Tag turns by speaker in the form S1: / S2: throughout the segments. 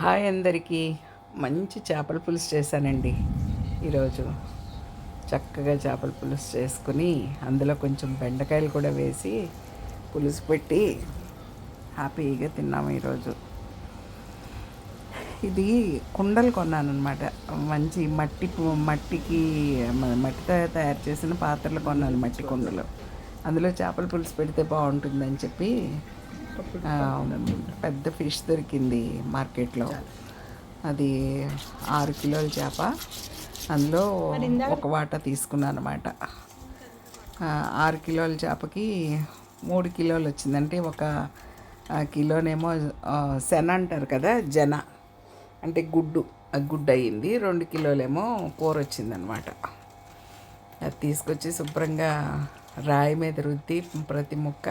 S1: Hi అందరికీ. మంచి చేపల పులుసు చేశానండి ఈరోజు. చక్కగా చేపల పులుసు చేసుకుని అందులో కొంచెం బెండకాయలు కూడా వేసి పులుసు పెట్టి హ్యాపీగా తిన్నాము ఈరోజు. ఇది కుండలు కొన్నాను అనమాట మంచి మట్టి మట్టికి మట్టితో తయారు చేసిన పాత్రలు కొన్నాను మట్టి కుండలు. అందులో చేపల పులుసు పెడితే బాగుంటుందని చెప్పి పెద్ద ఫిష్ దొరికింది మార్కెట్లో. అది ఆరు కిలోల చేప. అందులో ఒక వాటా తీసుకున్నాను అనమాట ఆరు కిలోల చేపకి మూడు కిలోలు వచ్చింది. అంటే ఒక కిలోనేమో శన అంటారు కదా జన. అంటే గుడ్డు. గుడ్డు అయ్యింది. రెండు కిలోలేమో కూర వచ్చిందనమాట అది తీసుకొచ్చి శుభ్రంగా రాయి మీద రుద్ది ప్రతి ముక్క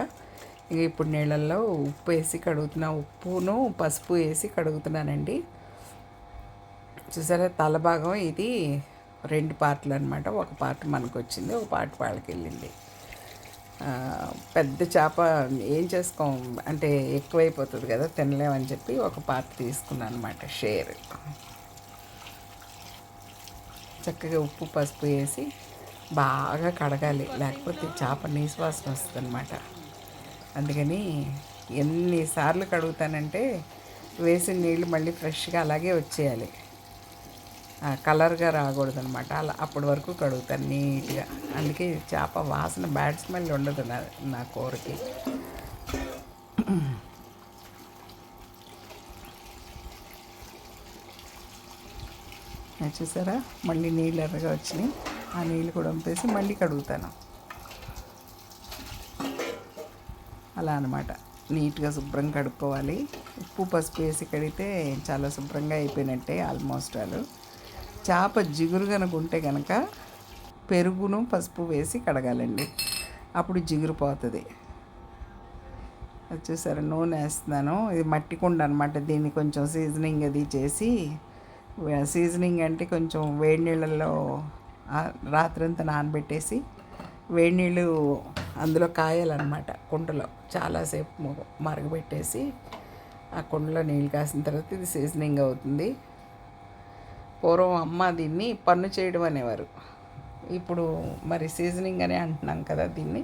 S1: ఇక ఇప్పుడు నీళ్ళల్లో ఉప్పు వేసి కడుగుతున్నా. ఉప్పును పసుపు వేసి కడుగుతున్నానండి. చూసారా తల భాగం ఇది రెండు పార్ట్లు అనమాట ఒక పార్ట్ మనకు వచ్చింది ఒక పార్ట్ వాళ్ళకి వెళ్ళింది పెద్ద చేప ఏం చేసుకోం అంటే ఎక్కువైపోతుంది కదా తినలేమని చెప్పి ఒక పార్ట్ తీసుకున్నాను అనమాట షేర్. చక్కగా ఉప్పు పసుపు వేసి బాగా కడగాలి. లేకపోతే చేప నీసువాసన వస్తుంది అనమాట అందుకని ఎన్నిసార్లు కడుగుతానంటే వేసిన నీళ్ళు మళ్ళీ ఫ్రెష్గా అలాగే వచ్చేయాలి. ఆ, కలర్గా రాకూడదు అనమాట అలా అప్పటి వరకు కడుగుతాను నీట్గా. అందుకే చేప వాసన బ్యాడ్ స్మెల్ ఉండదు నా నా కూరకి. చూసారా? మళ్ళీ నీళ్ళు ఎర్రగా వచ్చినాయి. ఆ నీళ్ళు కూడా వంపేసి మళ్ళీ కడుగుతాను. అలా అనమాట నీట్గా శుభ్రం కడుక్కోవాలి. ఉప్పు పసుపు వేసి కడిగితే చాలా శుభ్రంగా అయిపోయినట్టే ఆల్మోస్ట్ వాళ్ళు చేప జిగురు కనుక ఉంటే కనుక పెరుగును పసుపు వేసి కడగాలండి. అప్పుడు జిగురు పోతుంది. అది చూసారా? నూనె వేస్తున్నాను. ఇది మట్టి కుండ అనమాట దీన్ని కొంచెం సీజనింగ్ అది చేసి సీజనింగ్ అంటే కొంచెం వేడి నీళ్ళల్లో రాత్రంతా నానబెట్టేసి వేడి నీళ్ళు అందులో కాయాలన్నమాట కుండలో. చాలాసేపు మరగబెట్టేసి ఆ కుండలో నీళ్ళు కాసిన తర్వాత ఇది సీజనింగ్ అవుతుంది. పూర్వం అమ్మ దీన్ని పన్ను చేయడం అనేవారు. ఇప్పుడు మరి సీజనింగ్ అనే అంటున్నాం కదా దీన్ని.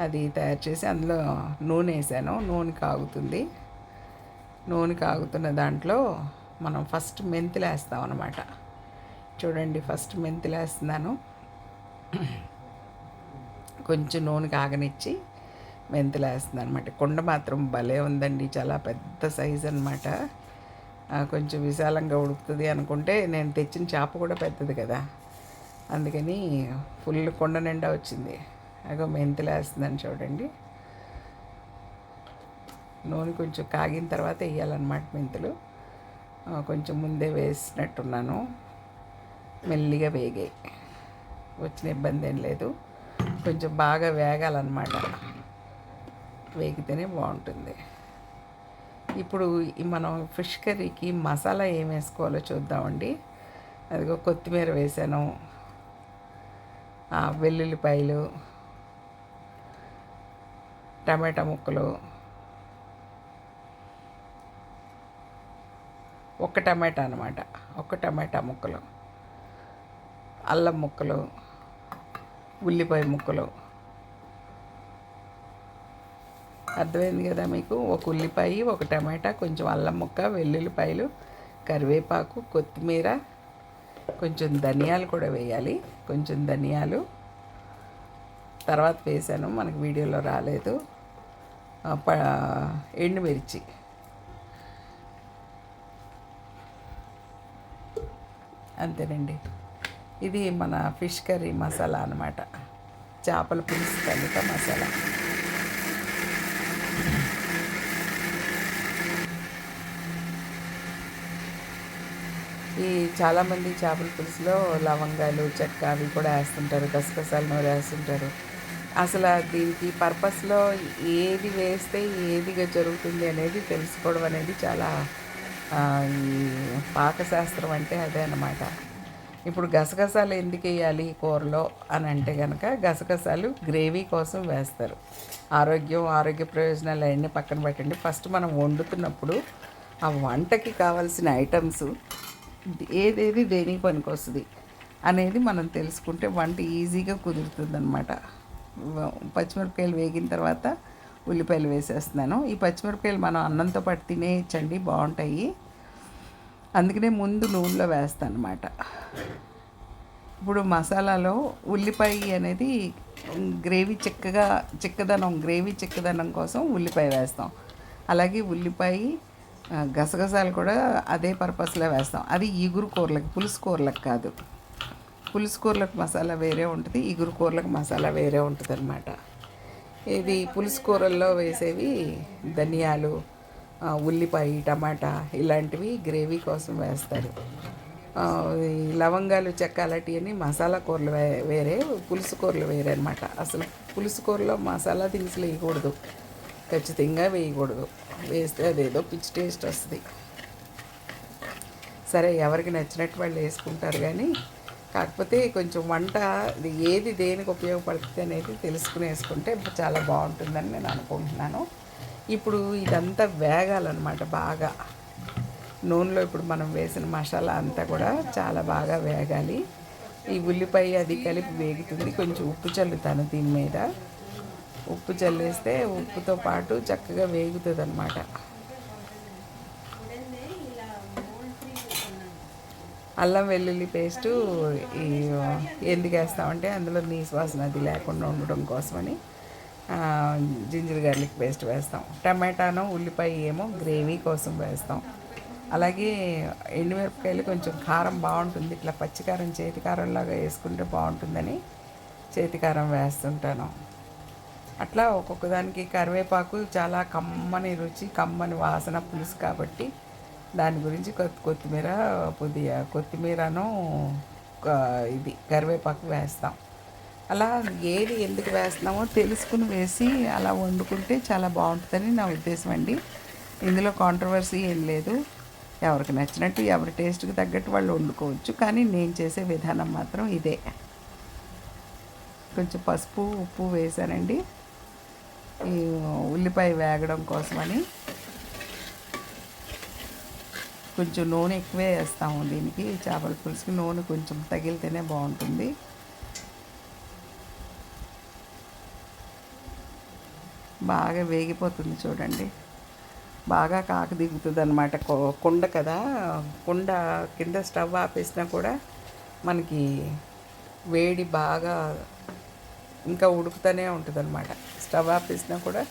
S1: అది తయారు చేసి అందులో నూనె వేసాను. నూనె కాగుతుంది. నూనె కాగుతున్న దాంట్లో మనం ఫస్ట్ మెంతులు వేస్తాం అనమాట చూడండి ఫస్ట్ మెంతులు వేస్తున్నాను కొంచెం నూనె కాగనిచ్చి మెంతులు వేస్తుంది అనమాట కుండ మాత్రం భలే ఉందండి. చాలా పెద్ద సైజ్ అనమాట కొంచెం విశాలంగా ఉడుకుతుంది అనుకుంటే నేను తెచ్చిన చేప కూడా పెద్దది కదా. అందుకని ఫుల్ కొండ నిండా వచ్చింది. అగో మెంతులు వేస్తుందని చూడండి. నూనె కొంచెం కాగిన తర్వాత వేయాలన్నమాట మెంతులు. కొంచెం ముందే వేసినట్టున్నాను. మెల్లిగా వేగాయి. వచ్చిన ఇబ్బంది ఏం లేదు. కొంచెం బాగా వేగాలన్నమాట. వేగితేనే బాగుంటుంది. ఇప్పుడు మనం ఫిష్ కర్రీకి మసాలా ఏం వేసుకోవాలో చూద్దామండి. అదిగో కొత్తిమీర వేసాను. వెల్లుల్లిపాయలు టమాటా ముక్కలు ఒక్క టమాటా అనమాట ఒక్క టమాటా ముక్కలు అల్లం ముక్కలు ఉల్లిపాయ ముక్కలు. అర్థమైంది కదా మీకు? ఒక ఉల్లిపాయ ఒక టమాటా కొంచెం అల్లం ముక్క వెల్లుల్లిపాయలు కరివేపాకు కొత్తిమీర కొంచెం ధనియాలు కూడా వేయాలి. కొంచెం ధనియాలు. తర్వాత వేసాను మనకు వీడియోలో రాలేదు. ప ఎండుమిర్చి. అంతేనండి. ఇది మన ఫిష్ కర్రీ మసాలా అన్నమాట. చేపల పులుసు కలిత మసాలా. ఈ చాలామంది చేపల పులుసులో లవంగాలు చెక్క అవి కూడా వేస్తుంటారు గసగసాలు నూరు వేస్తుంటారు. అసలు దీనికి పర్పస్లో ఏది వేస్తే ఏదిగా జరుగుతుంది అనేది తెలుసుకోవడం అనేది చాలా ఈ పాకశాస్త్రం అంటే అదే అన్నమాట. ఇప్పుడు గసగసాలు ఎందుకు వేయాలి కూరలో అని అంటే కనుక గసగసాలు గ్రేవీ కోసం వేస్తారు. ఆరోగ్యం ఆరోగ్య ప్రయోజనాలు అవన్నీ పక్కన పెట్టండి. ఫస్ట్ మనం వండుతున్నప్పుడు ఆ వంటకి కావాల్సిన ఐటమ్స్ ఏదేది దేనికి పనికొస్తుంది అనేది మనం తెలుసుకుంటే వంట ఈజీగా కుదురుతుంది అనమాట పచ్చిమిరపకాయలు వేగిన తర్వాత ఉల్లిపాయలు వేసేస్తున్నాను. ఈ పచ్చిమిరపకాయలు మనం అన్నంతో పాటు తినేయచ్చండి బాగుంటాయి. అందుకనే ముందు నూనెలో వేస్తాను అనమాట ఇప్పుడు మసాలాలో ఉల్లిపాయ అనేది గ్రేవీ చిక్కగా చిక్కదనం గ్రేవీ చిక్కదనం కోసం ఉల్లిపాయ వేస్తాం. అలాగే ఉల్లిపాయ గసగసాలు కూడా అదే పర్పస్లో వేస్తాం. అది ఈగురు కూరలకు పులుసు కూరలకు కాదు. పులుసు కూరలకు మసాలా వేరే ఉంటుంది ఈగురు కూరలకు మసాలా వేరే ఉంటుంది అనమాట ఇది పులుసు కూరల్లో వేసేవి ధనియాలు ఉల్లిపాయ టమాటా ఇలాంటివి గ్రేవీ కోసం వేస్తారు. లవంగాలు చెక్క అలాంటివన్నీ మసాలా కూరలు వే వేరే పులుసు కూరలు వేరే అనమాట అసలు పులుసు కూరలో మసాలా దినుసులు వేయకూడదు. ఖచ్చితంగా వేయకూడదు. వేస్తే అదేదో పిచ్చి టేస్ట్ వస్తుంది. సరే ఎవరికి నచ్చినట్టు వాళ్ళు వేసుకుంటారు కానీ కాకపోతే కొంచెం వంట ఏది దేనికి ఉపయోగపడుతుంది అనేది తెలుసుకుని వేసుకుంటే చాలా బాగుంటుందని నేను అనుకుంటున్నాను. ఇప్పుడు ఇదంతా వేగాలన్నమాట బాగా. నూనెలో ఇప్పుడు మనం వేసిన మసాలా అంతా కూడా చాలా బాగా వేగాలి. ఈ ఉల్లిపాయ అది కలిపి వేగుతుంది. కొంచెం ఉప్పు చల్లుతాను దీని మీద. ఉప్పు చల్లేస్తే ఉప్పుతో పాటు చక్కగా వేగుతుంది అనమాట అల్లం వెల్లుల్లి పేస్టు ఈ ఎందుకు వేస్తామంటే అందులో నీసు వాసన అది లేకుండా ఉండడం కోసమని. జింజర్ గార్లిక్ పేస్ట్ వేస్తాం. టమాటాను ఉల్లిపాయ ఏమో గ్రేవీ కోసం వేస్తాం. అలాగే ఎండుమిరపకాయలు కొంచెం కారం బాగుంటుంది. ఇట్లా పచ్చికారం చేతికారంలాగా వేసుకుంటే బాగుంటుందని చేతికారం వేస్తుంటాను. అట్లా ఒక్కొక్క దానికి కరివేపాకు చాలా కమ్మని రుచి కమ్మని వాసన పులుసు కాబట్టి దాని గురించి కొత్త కొత్తిమీర పుదియా కొత్తిమీరను ఇది కరివేపాకు వేస్తాం. అలా ఏది ఎందుకు వేస్తున్నామో తెలుసుకుని వేసి అలా వండుకుంటే చాలా బాగుంటుందని నా ఉద్దేశం అండి. ఇందులో కాంట్రవర్సీ ఏం లేదు. ఎవరికి నచ్చినట్టు ఎవరి టేస్ట్కి తగ్గట్టు వాళ్ళు వండుకోవచ్చు. కానీ నేను చేసే విధానం మాత్రం ఇదే. కొంచెం పసుపు ఉప్పు వేసానండి. ఈ ఉల్లిపాయ వేగడం కోసమని. కొంచెం నూనె ఎక్కువే వేస్తాము దీనికి. చేపల పులుసుకి నూనె కొంచెం తగిలితేనే బాగుంటుంది. బాగా వేగిపోతుంది చూడండి. బాగా కాక దిగుతుంది అనమాట కుండ కదా. కుండ కింద స్టవ్ ఆపేసినా కూడా మనకి వేడి బాగా ఇంకా ఉడుకుతూనే ఉంటుంది అనమాట స్టవ్ ఆపేసినా కూడా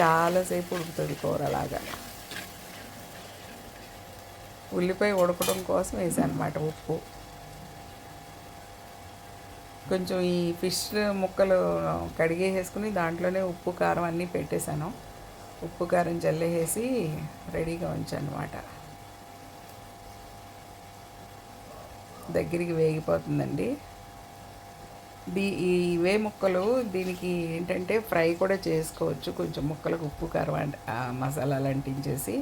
S1: చాలాసేపు ఉడుకుతుంది కూర అలాగా. ఉల్లిపాయ ఉడకడం కోసం వేసాను అనమాట ఉప్పు. కొంచెం ఈ ఫిష్ ముక్కలు కడిగేసేసుకుని దాంట్లోనే ఉప్పు కారం అన్నీ పెట్టేశాను. ఉప్పు కారం చల్లేసేసి రెడీగా ఉంచాను అనమాట దగ్గరికి వేగిపోతుందండి. దీ ఈ ఇవే ముక్కలు దీనికి ఏంటంటే ఫ్రై కూడా చేసుకోవచ్చు. కొంచెం ముక్కలకు ఉప్పు కారం మసాలాలు అంటించేసి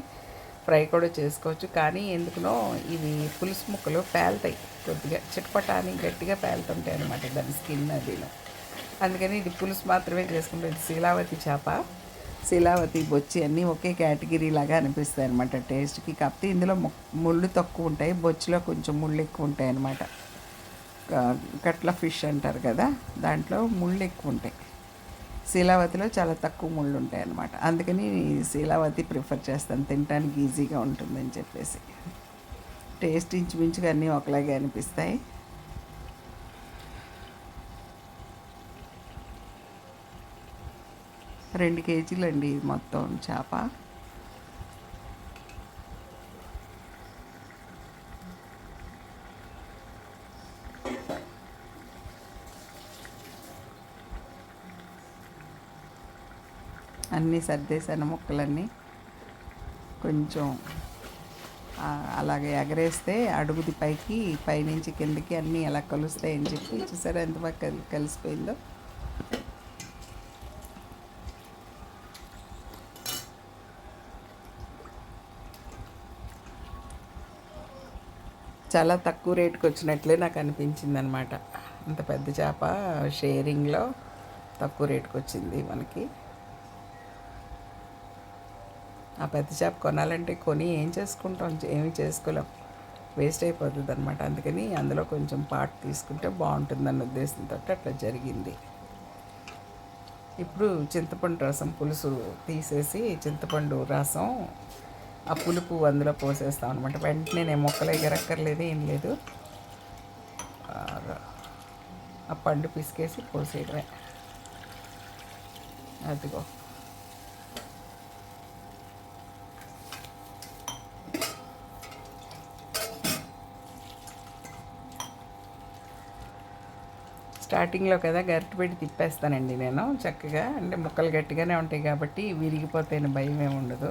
S1: ఫ్రై కూడా చేసుకోవచ్చు. కానీ ఎందుకునో ఇవి పులుసు ముక్కలు పేలుతాయి. కొద్దిగా చిట్పటాని గట్టిగా పేలుతుంటాయి అనమాట దాని స్కిన్ అదిలో అందుకని ఇది పులుసు మాత్రమే చేసుకుంటుంది శీలావతి చేప శీలావతి బొచ్చి అన్నీ ఒకే కేటగిరీ లాగా అనిపిస్తాయి అనమాట టేస్ట్కి. కాకపోతే ఇందులో ముళ్ళు తక్కువ ఉంటాయి. బొచ్చులో కొంచెం ముళ్ళు ఎక్కువ ఉంటాయి అనమాట కట్ల ఫిష్ అంటారు కదా దాంట్లో ముళ్ళు ఎక్కువ ఉంటాయి. శీలావతిలో చాలా తక్కువ ముళ్ళు ఉంటాయి అన్నమాట. అందుకని శీలావతి ప్రిఫర్ చేస్తాను. తినడానికి ఈజీగా ఉంటుందని చెప్పేసి. టేస్ట్ ఇంచుమించుగా అన్నీ ఒకలాగే అనిపిస్తాయి. రెండు కేజీలు అండి ఇది మొత్తం చేప. అన్నీ సర్దేశాను ముక్కలన్నీ. కొంచెం అలాగే ఎగరేస్తే అడుగుది పైకి పైనుంచి కిందకి అన్నీ ఎలా కలుస్తాయని చెప్పి చూసారా ఎంత బాగా కలి కలిసిపోయిందో. చాలా తక్కువ రేటుకి వచ్చినట్లే నాకు అనిపించింది అనమాట అంత పెద్ద చేప షేరింగ్లో తక్కువ రేటుకి వచ్చింది మనకి. ఆ పెద్ద చేప కొనాలంటే కొని ఏం చేసుకుంటాం? ఏమి చేసుకోలేం. వేస్ట్ అయిపోతుంది అనమాట అందుకని అందులో కొంచెం పార్ట్ తీసుకుంటే బాగుంటుందన్న ఉద్దేశంతో అట్లా జరిగింది. ఇప్పుడు చింతపండు రసం పులుసు తీసేసి చింతపండు రసం ఆ పులుపు అందులో పోసేస్తాం అనమాట వెంటనే నేను మొక్కలు ఎగరక్కర్లేదు ఏం లేదు. ఆ పండు పిసికేసి పోసేయడమే. అదిగో. స్టార్టింగ్లో కదా గరిటె పెట్టి తిప్పేస్తానండి నేను చక్కగా. అంటే ముక్కలు గట్టిగానే ఉంటాయి కాబట్టి విరిగిపోతే భయం ఏమి ఉండదు.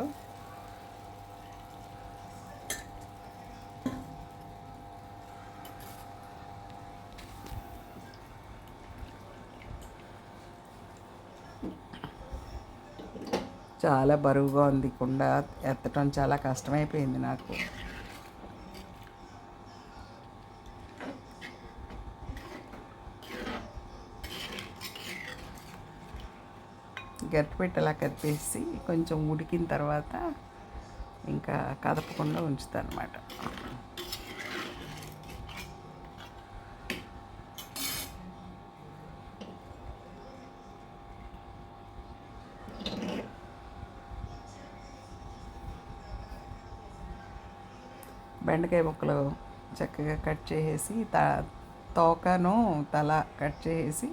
S1: చాలా బరువుగా ఉంది. కుండ ఎత్తటం చాలా కష్టమైపోయింది నాకు. గట్టిపెట్టి అలా కప్పేసి కొంచెం ఉడికిన తర్వాత ఇంకా కదపకుండా ఉంచుతాను అనమాట బెండకాయ ముక్కలు చక్కగా కట్ చేసేసి తా తోకను తల కట్ చేసేసి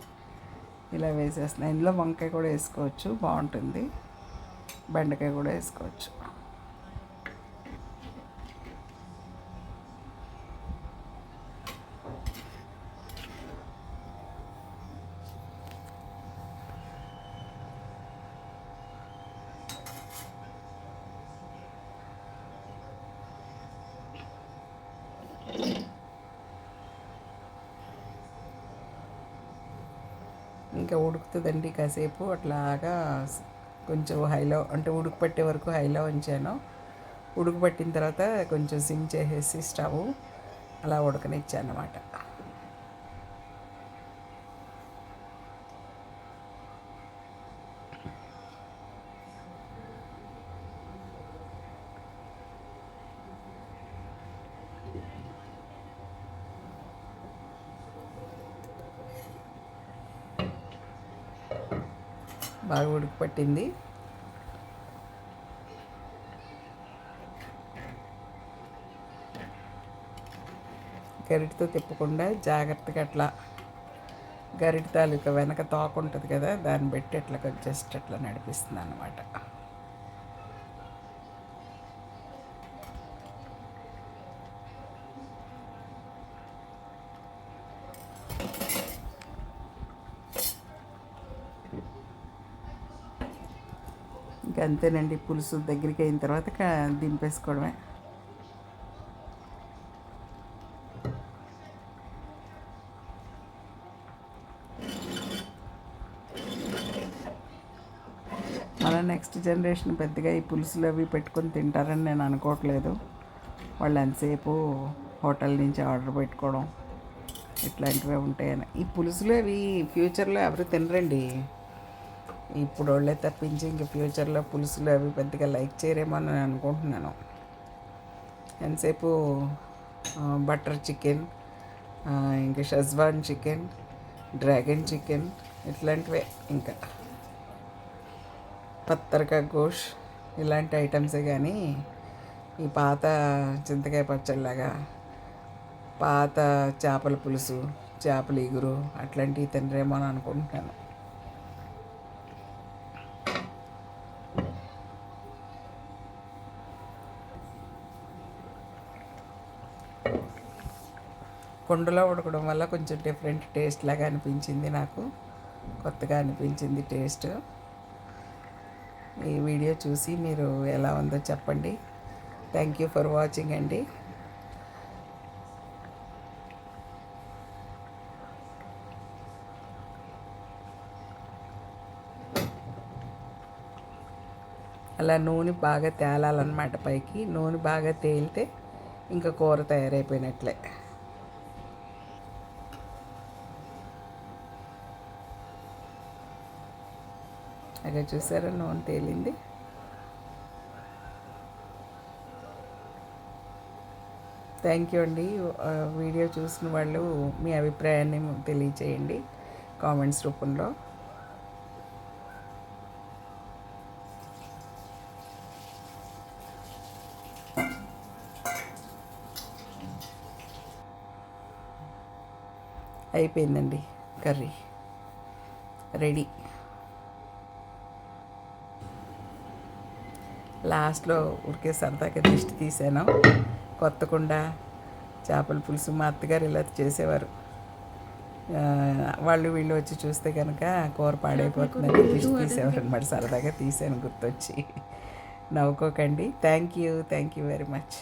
S1: ఇలా వేసేస్తున్నాను ఇందులో వంకాయ కూడా వేసుకోవచ్చు. బాగుంటుంది. బెండకాయ కూడా వేసుకోవచ్చు. ఇంకా ఉడుకుతుందండి కాసేపు. అట్లాగా కొంచెం హైలో అంటే ఉడుకు పట్టే వరకు హైలో ఉంచాను. ఉడుకు పట్టిన తర్వాత కొంచెం సిమ్ చేసేసి స్టవ్ అలా ఉడకనిచ్చాను అనమాట బాగా ఉడికి పట్టింది. గరిటితో తిప్పకుండా జాగ్రత్తగా అట్లా గరిటి తాలూకా వెనక తోక ఉంటుంది కదా దాన్ని పెట్టి అట్లా జస్ట్ అట్లా నడిపిస్తుంది అనమాట ఇంకా అంతేనండి పులుసు దగ్గరికి అయిన తర్వాత దింపేసుకోవడమే. మన నెక్స్ట్ జనరేషన్ పెద్దగా ఈ పులుసులు అవి పెట్టుకొని తింటారని నేను అనుకోవట్లేదు. వాళ్ళు ఎంతసేపు హోటల్ నుంచి ఆర్డర్ పెట్టుకోవడం ఇట్లాంటివే ఉంటాయని. ఈ పులుసులు అవి ఫ్యూచర్లో ఎవరు తినరండి. ఇప్పుడు వాళ్ళే తప్పించి ఇంక ఫ్యూచర్లో పులుసులు అవి పెద్దగా లైక్ చేయరేమో అని అనుకుంటున్నాను. ఎంతసేపు బటర్ చికెన్ ఇంకా షెజ్వాన్ చికెన్ డ్రాగన్ చికెన్ ఇట్లాంటివే ఇంకా. పత్తరకా గోష్ ఇలాంటి ఐటమ్సే కానీ ఈ పాత చింతకాయ పచ్చడిలాగా పాత చేపల పులుసు చేపల ఇగురు అట్లాంటివి తినరేమో అని అనుకుంటున్నాను. కుండలో ఉడకడం వల్ల కొంచెం డిఫరెంట్ టేస్ట్ లాగా అనిపించింది నాకు. కొత్తగా అనిపించింది టేస్ట్ ఈ వీడియో చూసి మీరు ఎలా ఉందో చెప్పండి. థ్యాంక్ యూ ఫర్ వాచింగ్ అండి. అలా నూనె బాగా తేలాలన్నమాట పైకి. నూనె బాగా తేలితే ఇంకా కూర తయారైపోయినట్లే. అక్కడ చూసారా లోన్ తేలింది. థ్యాంక్ యూ అండి. వీడియో చూసిన వాళ్ళు మీ అభిప్రాయాన్ని తెలియచేయండి కామెంట్స్ రూపంలో. అయిపోయిందండి కర్రీ. రెడీ లాస్ట్లో ఉరికే సరదాగా దిష్టి తీసాను కొత్త కుండ చేపల పులుసు మా అత్తగారు ఇలా చేసేవారు. వాళ్ళు వీళ్ళు వచ్చి చూస్తే కనుక కూర పాడైపోతుందని దిష్టి తీసేవారు అనమాట సరదాగా తీసాను గుర్తొచ్చి. నవ్వుకోకండి. Thank you. Thank you very much.